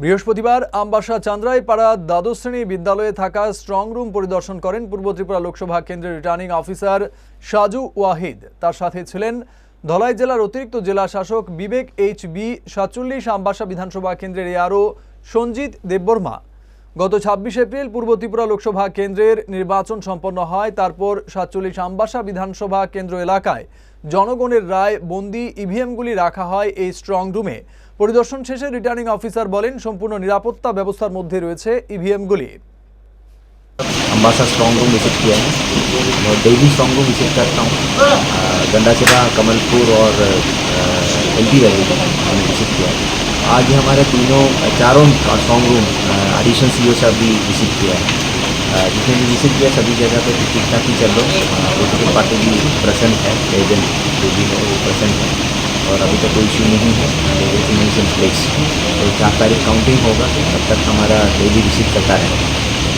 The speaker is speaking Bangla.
বৃহস্পতিবার আমবাসা চান্দ্রাইপাড়া দ্বাদশ শ্রেণি বিদ্যালয়ে থাকা স্ট্রং রুম পরিদর্শন করেন পূর্ব ত্রিপুরা লোকসভা কেন্দ্রের রিটার্নিং অফিসার সাজু ওয়াহিদ। তার সাথে ছিলেন ধলাই জেলার অতিরিক্ত জেলা শাসক বিবেক এইচ বি, সাতচল্লিশ আমবাসা বিধানসভা কেন্দ্রের এআরও সঞ্জিত দেববর্মা। গত ছাব্বিশ এপ্রিল পূর্ব ত্রিপুরা লোকসভা কেন্দ্রের নির্বাচন সম্পন্ন হয়, তারপর সাতচল্লিশ আমবাসা বিধানসভা কেন্দ্র এলাকায় জনগণের রায়, বন্দি ইভিএমগুলি রাখা হয় এই স্ট্রং রুমে। পরিদর্শন শেষে রিটার্নিং অফিসার বলেন সম্পূর্ণ নিরাপত্তা ব্যবস্থার মধ্যে রয়েছে ইভিএমগুলি अम्बासा स्ट्रॉन्ग रूम विजिट किया है और डेली स्ट्रॉन्ग रूम विजिट करता हूँ गंडाचिरा कमलपुर और एल पी वैली हमने विजिट किया है आज ही हमारे तीनों चारों strong room additional C O से भी विजिट किया है अ, जितने भी विजिट किया सभी जगह पे ठीक ठाक ही चल रहा है पोलिटिकल पार्टी भी प्रेजेंट है एजेंट जो भी है वो प्रेजेंट है और अभी तक कोई इशू नहीं है एवरीथिंग इज इन प्लेस तो जहाँ तारीख काउंटिंग होगा तब तक हमारा डेली विज़िट करता है